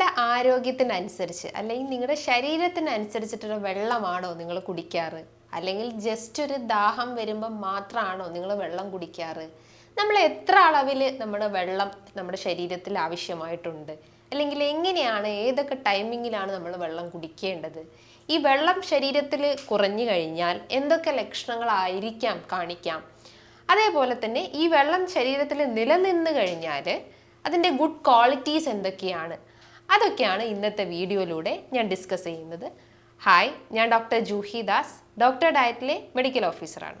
നിങ്ങളുടെ ആരോഗ്യത്തിനനുസരിച്ച് അല്ലെങ്കിൽ നിങ്ങളുടെ ശരീരത്തിനനുസരിച്ചിട്ടുള്ള വെള്ളമാണോ നിങ്ങൾ കുടിക്കാറ്? അല്ലെങ്കിൽ ജസ്റ്റ് ഒരു ദാഹം വരുമ്പോൾ മാത്രമാണോ നിങ്ങൾ വെള്ളം കുടിക്കാറ്? നമ്മൾ എത്ര അളവിൽ നമ്മുടെ വെള്ളം നമ്മുടെ ശരീരത്തിൽ ആവശ്യമായിട്ടുണ്ട്? അല്ലെങ്കിൽ എങ്ങനെയാണ് ഏതൊക്കെ ടൈമിങ്ങിലാണ് നമ്മൾ വെള്ളം കുടിക്കേണ്ടത്? ഈ വെള്ളം ശരീരത്തിൽ കുറഞ്ഞു കഴിഞ്ഞാൽ എന്തൊക്കെ ലക്ഷണങ്ങളായിരിക്കാം കാണിക്കാം? അതേപോലെ തന്നെ ഈ വെള്ളം ശരീരത്തിൽ നിലനിന്ന് കഴിഞ്ഞാൽ അതിന്റെ ഗുഡ് ക്വാളിറ്റീസ് എന്തൊക്കെയാണ്? അതൊക്കെയാണ് ഇന്നത്തെ വീഡിയോയിലൂടെ ഞാൻ ഡിസ്കസ് ചെയ്യുന്നത്. ഹായ് ഞാൻ ഡോക്ടർ ജൂഹി ദാസ്. ഡോക്ടർ ഡയറ്റിലെ മെഡിക്കൽ ഓഫീസറാണ്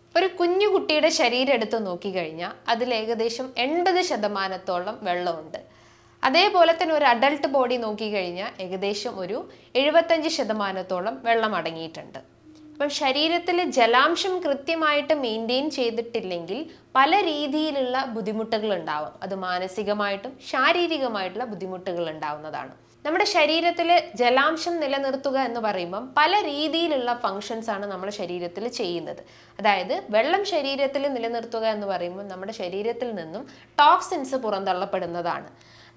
ഒരു കുഞ്ഞു കുട്ടിയുടെ ശരീരം എടുത്ത് നോക്കിക്കഴിഞ്ഞാൽ അതിൽ ഏകദേശം എൺപത് ശതമാനത്തോളം വെള്ളമുണ്ട്. അതേപോലെ തന്നെ ഒരു അഡൾട്ട് ബോഡി നോക്കിക്കഴിഞ്ഞാൽ ഏകദേശം ഒരു എഴുപത്തഞ്ച് ശതമാനത്തോളം വെള്ളം അടങ്ങിയിട്ടുണ്ട്. അപ്പം ശരീരത്തിൽ ജലാംശം കൃത്യമായിട്ട് മെയിന്റെയിൻ ചെയ്തിട്ടില്ലെങ്കിൽ പല രീതിയിലുള്ള ബുദ്ധിമുട്ടുകൾ ഉണ്ടാവും. അത് മാനസികമായിട്ടും ശാരീരികമായിട്ടുള്ള ബുദ്ധിമുട്ടുകൾ ഉണ്ടാവുന്നതാണ്. നമ്മുടെ ശരീരത്തിൽ ജലാംശം നിലനിർത്തുക എന്ന് പറയുമ്പം പല രീതിയിലുള്ള ഫങ്ഷൻസ് ആണ് നമ്മുടെ ശരീരത്തിൽ ചെയ്യുന്നത്. അതായത് വെള്ളം ശരീരത്തിൽ നിലനിർത്തുക എന്ന് പറയുമ്പോൾ നമ്മുടെ ശരീരത്തിൽ നിന്നും ടോക്സിൻസ് പുറന്തള്ളപ്പെടുന്നതാണ്.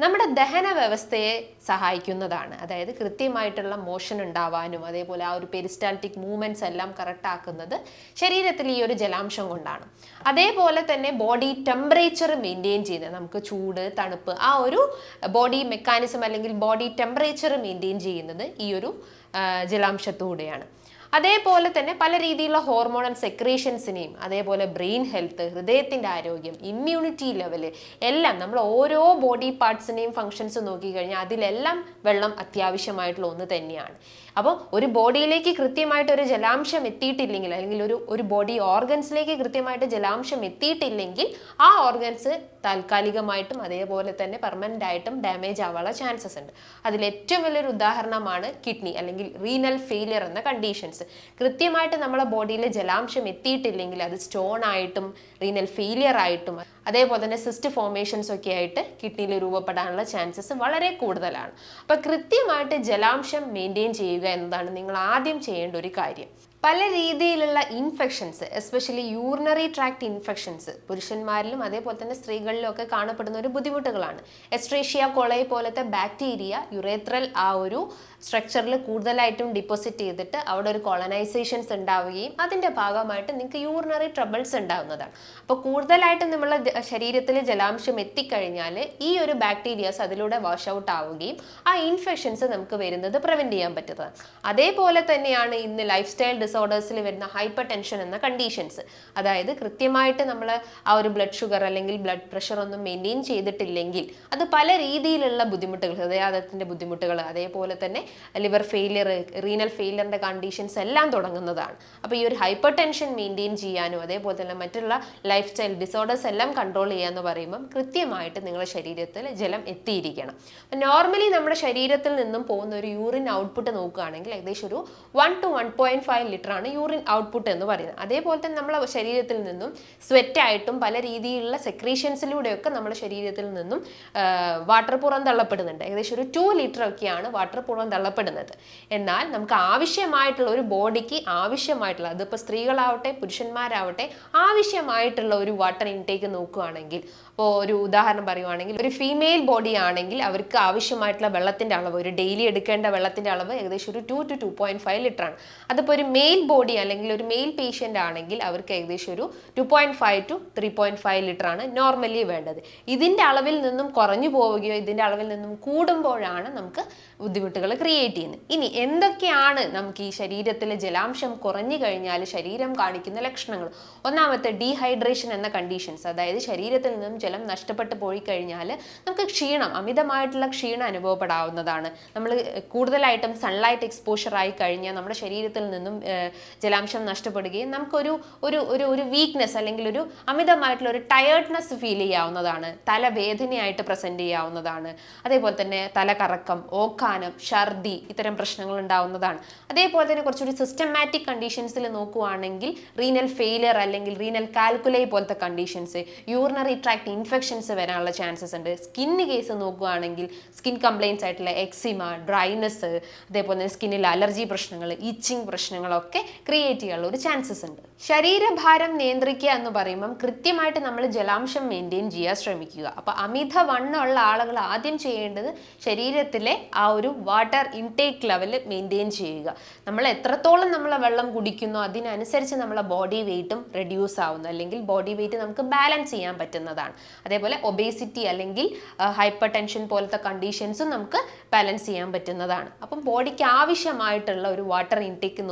നമ്മുടെ ദഹന വ്യവസ്ഥയെ സഹായിക്കുന്നതാണ്. അതായത് കൃത്യമായിട്ടുള്ള മോഷൻ ഉണ്ടാവാനും അതേപോലെ ആ ഒരു പെരിസ്റ്റാൽറ്റിക് മൂവ്മെന്റ്സ് എല്ലാം കറക്റ്റാക്കുന്നത് ശരീരത്തിൽ ഈ ഒരു ജലാംശം കൊണ്ടാണ്. അതേപോലെ തന്നെ ബോഡി ടെമ്പറേച്ചർ മെയിന്റെയിൻ ചെയ്യുന്നത് നമുക്ക് ചൂട് തണുപ്പ് ആ ഒരു ബോഡി മെക്കാനിസം അല്ലെങ്കിൽ ബോഡി ടെമ്പറേച്ചർ മെയിന്റെയിൻ ചെയ്യുന്നത് ഈ ഒരു ജലാംശത്തൂടെയാണ്. അതേപോലെ തന്നെ പല രീതിയിലുള്ള ഹോർമോണൽ സെക്രീഷൻസിനെയും അതേപോലെ ബ്രെയിൻ ഹെൽത്ത് ഹൃദയത്തിന്റെ ആരോഗ്യം ഇമ്മ്യൂണിറ്റി ലെവൽ എല്ലാം നമ്മൾ ഓരോ ബോഡി പാർട്സിനെയും ഫങ്ഷൻസ് നോക്കിക്കഴിഞ്ഞാൽ അതിലെല്ലാം വെള്ളം അത്യാവശ്യമായിട്ടുള്ള ഒന്ന് തന്നെയാണ്. അപ്പോൾ ഒരു ബോഡിയിലേക്ക് കൃത്യമായിട്ട് ഒരു ജലാംശം എത്തിയിട്ടില്ലെങ്കിൽ അല്ലെങ്കിൽ ഒരു ഒരു ബോഡി ഓർഗൻസിലേക്ക് കൃത്യമായിട്ട് ജലാംശം എത്തിയിട്ടില്ലെങ്കിൽ ആ ഓർഗൻസ് താൽക്കാലികമായിട്ടും അതേപോലെ തന്നെ പെർമനന്റ് ആയിട്ടും ഡാമേജ് ആവാനുള്ള ചാൻസസ് ഉണ്ട്. അതിൽ ഏറ്റവും വലിയൊരു ഉദാഹരണമാണ് കിഡ്നി അല്ലെങ്കിൽ റീനൽ ഫെയിലിയർ എന്ന കണ്ടീഷൻസ് കൃത്യമായിട്ട് നമ്മളെ ബോഡിയിലെ ജലാംശം എത്തിയിട്ടില്ലെങ്കിൽ അത് സ്റ്റോൺ ആയിട്ടും റീനൽ ഫെയിലിയർ ആയിട്ടും അതേപോലെ തന്നെ സിസ്റ്റ് ഫോർമേഷൻസ് ഒക്കെ ആയിട്ട് കിഡ്നിയിൽ രൂപപ്പെടാനുള്ള ചാൻസസ് വളരെ കൂടുതലാണ്. അപ്പോൾ കൃത്യമായിട്ട് ജലാംശം മെയിന്റെയിൻ ചെയ്യുക എന്നതാണ് നിങ്ങൾ ആദ്യം ചെയ്യേണ്ട ഒരു കാര്യം. പല രീതിയിലുള്ള infections especially urinary tract infections പുരുഷന്മാരിലും അതേപോലെ തന്നെ സ്ത്രീകളിലും ഒക്കെ കാണപ്പെടുന്ന ഒരു ബുദ്ധിമുട്ടുകളാണ്. എസ്ട്രേഷ്യ കൊളൈ പോലത്തെ ബാക്ടീരിയ യുറേത്രൽ ആ ഒരു സ്ട്രക്ചറിൽ കൂടുതലായിട്ടും ഡിപ്പോസിറ്റ് ചെയ്തിട്ട് അവിടെ ഒരു കോളനൈസേഷൻസ് ഉണ്ടാവുകയും അതിന്റെ ഭാഗമായിട്ട് നിങ്ങൾക്ക് യൂറിനറി ട്രബിൾസ് ഉണ്ടാകുന്നതാണ് അപ്പോൾ കൂടുതലായിട്ടും നമ്മളെ ശരീരത്തിൽ ജലാംശം എത്തിക്കഴിഞ്ഞാൽ ഈ ഒരു ബാക്ടീരിയാസ് അതിലൂടെ വാഷ് ഔട്ട് ആവുകയും ആ ഇൻഫെക്ഷൻസ് നമുക്ക് വരുന്നത് പ്രിവെന്റ് ചെയ്യാൻ പറ്റുന്നതാണ്. അതേപോലെ തന്നെയാണ് ഇന്ന് ലൈഫ് സ്റ്റൈൽ ഡിസോർഡേഴ്സിൽ വരുന്ന ഹൈപ്പർ ടെൻഷൻ എന്ന കണ്ടീഷൻസ് അതായത് കൃത്യമായിട്ട് നമ്മൾ ആ ഒരു ബ്ലഡ് ഷുഗർ അല്ലെങ്കിൽ ബ്ലഡ് പ്രഷർ ഒന്നും മെയിന്റെയിൻ ചെയ്തിട്ടില്ലെങ്കിൽ അത് പല രീതിയിലുള്ള ബുദ്ധിമുട്ടുകൾ ഹൃദയാതത്തിന്റെ ബുദ്ധിമുട്ടുകൾ അതേപോലെ തന്നെ ലിവർ ഫെയിലിയർ റീനൽ ഫെയിലിയറിന്റെ കണ്ടീഷൻസ് എല്ലാം തുടങ്ങുന്നതാണ്. അപ്പോൾ ഈ ഒരു ഹൈപ്പർ ടെൻഷൻ മെയിന്റെയിൻ ചെയ്യാനും അതേപോലെ തന്നെ മറ്റുള്ള ലൈഫ് സ്റ്റൈൽ ഡിസോർഡേഴ്സ് എല്ലാം കൺട്രോൾ ചെയ്യാന്ന് പറയുമ്പം കൃത്യമായിട്ട് നിങ്ങളുടെ ശരീരത്തിൽ ജലം എത്തിയിരിക്കണം. നോർമലി നമ്മുടെ ശരീരത്തിൽ നിന്നും പോകുന്ന ഒരു യൂറിൻ ഔട്ട്പുട്ട് നോക്കുകയാണെങ്കിൽ ഏകദേശം ഒരു one to one point five ആണ് യൂറിൻ ഔട്ട്പുട്ട് എന്ന് പറയുന്നത്. അതേപോലെ തന്നെ നമ്മളെ ശരീരത്തിൽ നിന്നും സ്വെറ്റ് ആയിട്ടും പല രീതിയിലുള്ള സെക്രീഷൻസിലൂടെയൊക്കെ നമ്മുടെ ശരീരത്തിൽ നിന്നും വാട്ടർ പുറന്തള്ളപ്പെടുന്നുണ്ട് ഏകദേശം ഒരു ടു ലിറ്റർ ഒക്കെയാണ് വാട്ടർ പുറന്തള്ളപ്പെടുന്നത് എന്നാൽ നമുക്ക് ആവശ്യമായിട്ടുള്ള ഒരു ബോഡിക്ക് ആവശ്യമായിട്ടുള്ള അതിപ്പോൾ സ്ത്രീകളാവട്ടെ പുരുഷന്മാരാവട്ടെ ആവശ്യമായിട്ടുള്ള ഒരു വാട്ടർ ഇൻടേക്ക് നോക്കുകയാണെങ്കിൽ ഇപ്പോൾ ഒരു ഉദാഹരണം പറയുവാണെങ്കിൽ ഒരു ഫീമെയിൽ ബോഡി ആണെങ്കിൽ അവർക്ക് ആവശ്യമായിട്ടുള്ള വെള്ളത്തിന്റെ അളവ് ഒരു ഡെയിലി എടുക്കേണ്ട വെള്ളത്തിന്റെ അളവ് ഏകദേശം ഒരു two two two point five litre ആണ്. അതിപ്പോൾ ഒരു മെയിൽ ബോഡി അല്ലെങ്കിൽ ഒരു മെയിൽ പേഷ്യന്റ് ആണെങ്കിൽ അവർക്ക് ഏകദേശം ഒരു two point five to three point five litre ആണ് നോർമലി വേണ്ടത്. ഇതിന്റെ അളവിൽ നിന്നും കുറഞ്ഞു പോവുകയോ ഇതിന്റെ അളവിൽ നിന്നും കൂടുമ്പോഴാണ് നമുക്ക് ബുദ്ധിമുട്ടുകൾ ക്രിയേറ്റ് ചെയ്യുന്നത്. ഇനി എന്തൊക്കെയാണ് നമുക്ക് ഈ ശരീരത്തിലെ ജലാംശം കുറഞ്ഞു കഴിഞ്ഞാൽ ശരീരം കാണിക്കുന്ന ലക്ഷണങ്ങൾ? ഒന്നാമത്തെ ഡീഹൈഡ്രേഷൻ എന്ന കണ്ടീഷൻസ് അതായത് ശരീരത്തിൽ നിന്നും ജലം നഷ്ടപ്പെട്ടു പോയി കഴിഞ്ഞാൽ നമുക്ക് ക്ഷീണം അമിതമായിട്ടുള്ള ക്ഷീണം അനുഭവപ്പെടാവുന്നതാണ്. നമ്മൾ കൂടുതലായിട്ടും സൺലൈറ്റ് എക്സ്പോഷർ ആയി കഴിഞ്ഞാൽ നമ്മുടെ ശരീരത്തിൽ നിന്നും ജലാംശം നഷ്ടപ്പെടുകയും നമുക്കൊരു ഒരു ഒരു ഒരു വീക്ക്നെസ് അല്ലെങ്കിൽ ഒരു അമിതമായിട്ടുള്ള ഒരു ടയേർഡ്നെസ് ഫീൽ ചെയ്യാവുന്നതാണ്. തലവേദനയായിട്ട് പ്രസന്റ് ചെയ്യാവുന്നതാണ്. അതേപോലെ തന്നെ തലകറക്കം ഓക്കാനം ഛർദി ഇത്തരം പ്രശ്നങ്ങൾ ഉണ്ടാവുന്നതാണ്. അതേപോലെ തന്നെ കുറച്ചുകൂടി സിസ്റ്റമാറ്റിക് കണ്ടീഷൻസിൽ നോക്കുവാണെങ്കിൽ റീനൽ ഫെയിലിയർ അല്ലെങ്കിൽ റീനൽ കാൽക്കുലൈ പോലത്തെ കണ്ടീഷൻസ് യൂറിനറി ട്രാക്ട് ഇൻഫെക്ഷൻസ് വരാനുള്ള ചാൻസസ് ഉണ്ട്. സ്കിന്ന് കേസ് നോക്കുകയാണെങ്കിൽ സ്കിൻ കംപ്ലയിൻസ് ആയിട്ടുള്ള എക്സിമ ഡ്രൈനസ് അതേപോലെ തന്നെ സ്കിന്നിൽ അലർജി പ്രശ്നങ്ങൾ ഇച്ചിങ് പ്രശ്നങ്ങളൊക്കെ ക്രിയേറ്റ് ചെയ്യാനുള്ള ഒരു ചാൻസസ് ഉണ്ട്. ശരീരഭാരം നിയന്ത്രിക്കുക എന്ന് പറയുമ്പം കൃത്യമായിട്ട് നമ്മൾ ജലാംശം മെയിന്റെയിൻ ചെയ്യാൻ ശ്രമിക്കുക. അപ്പോൾ അമിത വണ്ണമുള്ള ആളുകൾ ആദ്യം ചെയ്യേണ്ടത് ശരീരത്തിലെ ആ ഒരു വാട്ടർ ഇൻടേക്ക് ലെവൽ മെയിന്റെയിൻ ചെയ്യുക. നമ്മൾ എത്രത്തോളം നമ്മൾ വെള്ളം കുടിക്കുന്നു അതിനനുസരിച്ച് നമ്മളെ ബോഡി വെയിറ്റും റെഡ്യൂസ് ആവുന്നു. അല്ലെങ്കിൽ ബോഡി വെയിറ്റ് നമുക്ക് ബാലൻസ് ചെയ്യാൻ പറ്റുന്നതാണ്. അതേപോലെ ഒബേസിറ്റി അല്ലെങ്കിൽ ഹൈപ്പർ ടെൻഷൻ പോലത്തെ കണ്ടീഷൻസും നമുക്ക് ബാലൻസ് ചെയ്യാൻ പറ്റുന്നതാണ്. അപ്പം ബോഡിക്ക് ആവശ്യമായിട്ടുള്ള ഒരു വാട്ടർ ഇൻടേക്ക്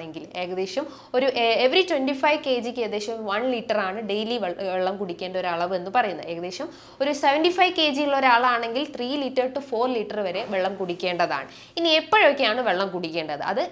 നോക്കുകയാണെങ്കിൽ ഏകദേശം ഒരു എവറി ട്വന്റി ഫൈവ് കെ ജിക്ക് ഏകദേശം വൺ ലിറ്റർ ആണ് ഡെയിലി വെള്ളം കുടിക്കേണ്ട ഒരു അളവ് എന്ന് പറയുന്നത്. ഏകദേശം ഒരു സെവന്റി ഫൈവ് കെ ജി ഉള്ള ഒരാളാണെങ്കിൽ three litre to four litre വരെ വെള്ളം കുടിക്കേണ്ടതാണ്. ഇനി എപ്പോഴൊക്കെയാണ് വെള്ളം കുടിക്കേണ്ടത്? അത്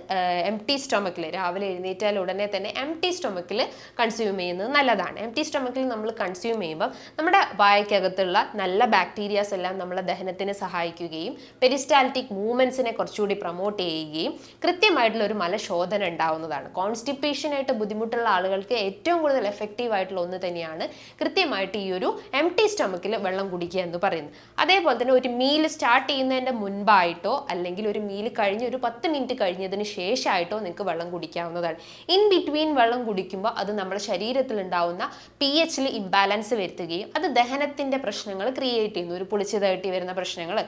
എം ടി സ്റ്റൊമക്കിൽ രാവിലെ എഴുന്നേറ്റാൽ ഉടനെ തന്നെ എം ടി സ്റ്റൊമക്കിൽ കൺസ്യൂം ചെയ്യുന്നത് നല്ലതാണ്. എം ടി സ്റ്റൊമക്കിൽ നമ്മൾ കൺസ്യൂം ചെയ്യുമ്പം നമ്മുടെ വായക്കകത്തുള്ള നല്ല ബാക്ടീരിയാസ് എല്ലാം നമ്മളെ ദഹനത്തിന് സഹായിക്കുകയും പെരിസ്റ്റാലിറ്റിക് മൂവ്മെന്റ്സിനെ കുറച്ചുകൂടി പ്രൊമോട്ട് ചെയ്യുകയും കൃത്യമായിട്ടുള്ള ഒരു മലശോധന ഉണ്ടാവുന്നതാണ്. കോൺസ്റ്റിപ്പേഷൻ ആയിട്ട് ബുദ്ധിമുട്ടുള്ള ആളുകൾക്ക് ഏറ്റവും കൂടുതൽ എഫക്റ്റീവ് ആയിട്ടുള്ള ഒന്ന് തന്നെയാണ് കൃത്യമായിട്ട് ഈ ഒരു എം ടി സ്റ്റൊമക്കിൽ വെള്ളം കുടിക്കുക എന്ന് പറയുന്നത്. അതേപോലെ തന്നെ ഒരു മീൽ സ്റ്റാർട്ട് ചെയ്യുന്നതിന്റെ മുൻപായിട്ടോ അല്ലെങ്കിൽ ഒരു മീൽ കഴിഞ്ഞ് ഒരു പത്ത് മിനിറ്റ് കഴിഞ്ഞതിന് ശേഷമായിട്ടോ നിങ്ങൾക്ക് വെള്ളം കുടിക്കാവുന്നതാണ്. ഇൻ ബിറ്റ്വീൻ വെള്ളം കുടിക്കുമ്പോൾ അത് നമ്മുടെ ശരീരത്തിൽ ഉണ്ടാവുന്ന പി എച്ചിൽ ഇംബാലൻസ് വരുത്തുകയും അത് ദഹനത്തിന്റെ പ്രശ്നങ്ങൾ ക്രിയേറ്റ് ചെയ്യുന്നു. ഒരു പുളിച്ചതായിട്ട് വരുന്ന പ്രശ്നങ്ങൾ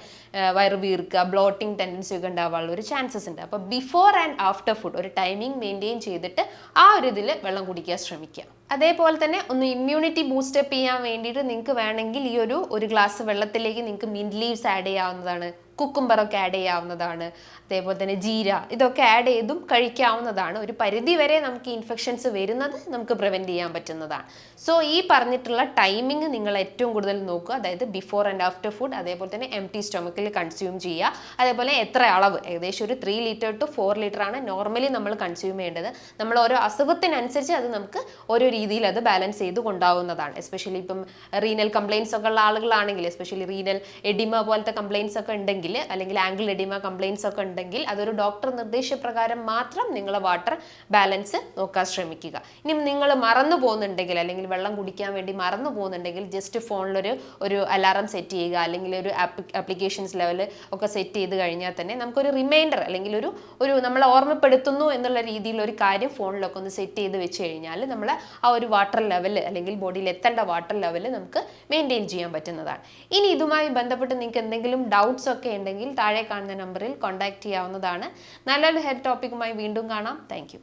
വയറ് വീർക്കുക ബ്ലോട്ടിംഗ് ടെൻഡൻസി ഒക്കെ ഉണ്ടാവാനുള്ള ഒരു ചാൻസസ് ഉണ്ട്. അപ്പോൾ ബിഫോർ ആൻഡ് ആഫ്റ്റർ ഫുഡ് ഒരു ടൈമിംഗ് മെയിന്റെയിൻ ചെയ്തിട്ട് ആ ഒരു ഇതിൽ വെള്ളം കുടിക്കാൻ ശ്രമിക്കുക. അതേപോലെ തന്നെ ഒന്ന് ഇമ്മ്യൂണിറ്റി ബൂസ്റ്റപ്പ് ചെയ്യാൻ വേണ്ടിയിട്ട് നിങ്ങൾക്ക് വേണമെങ്കിൽ ഈ ഒരു ഒരു ഗ്ലാസ് വെള്ളത്തിലേക്ക് നിങ്ങൾക്ക് മിന്റ് ലീവ്സ് ആഡ് ചെയ്യാവുന്നതാണ്. കുക്കുംബറൊക്കെ ആഡ് ചെയ്യാവുന്നതാണ്. അതേപോലെ തന്നെ ജീര ഇതൊക്കെ ആഡ് ചെയ്തും കഴിക്കാവുന്നതാണ്. ഒരു പരിധി വരെ നമുക്ക് ഇൻഫെക്ഷൻസ് വരുന്നത് നമുക്ക് പ്രിവെന്റ് ചെയ്യാൻ പറ്റുന്നതാണ്. സോ ഈ പറഞ്ഞിട്ടുള്ള ടൈമിംഗ് നിങ്ങൾ ഏറ്റവും കൂടുതൽ നോക്കുക. അതായത് ബിഫോർ ആൻഡ് ആഫ്റ്റർ ഫുഡ് അതേപോലെ തന്നെ എം ടി സ്റ്റൊമക്കിൽ കൺസ്യൂം ചെയ്യുക. അതേപോലെ എത്ര അളവ്? ഏകദേശം ഒരു three litre to four litre ആണ് നോർമലി നമ്മൾ കൺസ്യൂം ചെയ്യേണ്ടത്. നമ്മൾ ഓരോ അസുഖത്തിനനുസരിച്ച് അത് നമുക്ക് ഓരോ രീതിയിൽ അത് ബാലൻസ് ചെയ്ത് കൊണ്ടാവുന്നതാണ്. എസ്പെഷ്യലി ഇപ്പം റീനൽ കംപ്ലയിൻസ് ഒക്കെ ഉള്ള ആളുകളാണെങ്കിൽ എസ്പെഷ്യലി റീനൽ എഡിമ പോലത്തെ കംപ്ലയിൻസ് ഒക്കെ ഉണ്ടെങ്കിൽ അല്ലെങ്കിൽ ആംഗിൾ എഡിമ കംപ്ലയിൻസ് ഒക്കെ ഉണ്ടെങ്കിൽ അതൊരു ഡോക്ടർ നിർദ്ദേശപ്രകാരം മാത്രം നിങ്ങൾ വാട്ടർ ബാലൻസ് നോക്കാൻ ശ്രമിക്കുക. ഇനി നിങ്ങൾ മറന്നു പോകുന്നുണ്ടെങ്കിൽ അല്ലെങ്കിൽ വെള്ളം കുടിക്കാൻ വേണ്ടി മറന്നു പോകുന്നുണ്ടെങ്കിൽ ജസ്റ്റ് ഫോണിലൊരു ഒരു അലാറം സെറ്റ് ചെയ്യുക അല്ലെങ്കിൽ ഒരു ആപ്ലിക്കേഷൻസ് ലെവൽ ഒക്കെ സെറ്റ് ചെയ്ത് കഴിഞ്ഞാൽ തന്നെ നമുക്കൊരു റിമൈൻഡർ അല്ലെങ്കിൽ ഒരു ഒരു നമ്മളെ ഓർമ്മപ്പെടുത്തുന്നു എന്നുള്ള രീതിയിലൊരു കാര്യം ഫോണിലൊക്കെ ഒന്ന് സെറ്റ് ചെയ്ത് വെച്ച് കഴിഞ്ഞാൽ നമ്മൾ ആ ഒരു വാട്ടർ ലെവൽ അല്ലെങ്കിൽ ബോഡിയിൽ എത്തേണ്ട വാട്ടർ ലെവൽ നമുക്ക് മെയിന്റെയിൻ ചെയ്യാൻ പറ്റുന്നതാണ്. ഇനി ഇതുമായി ബന്ധപ്പെട്ട് നിങ്ങൾക്ക് എന്തെങ്കിലും ഡൗട്ട്സ് ഒക്കെ ഉണ്ടെങ്കിൽ താഴെ കാണുന്ന നമ്പറിൽ കോൺടാക്ട് ചെയ്യാവുന്നതാണ്. നല്ലൊരു ഹെഡ് ടോപ്പിക്കുമായി വീണ്ടും കാണാം. താങ്ക്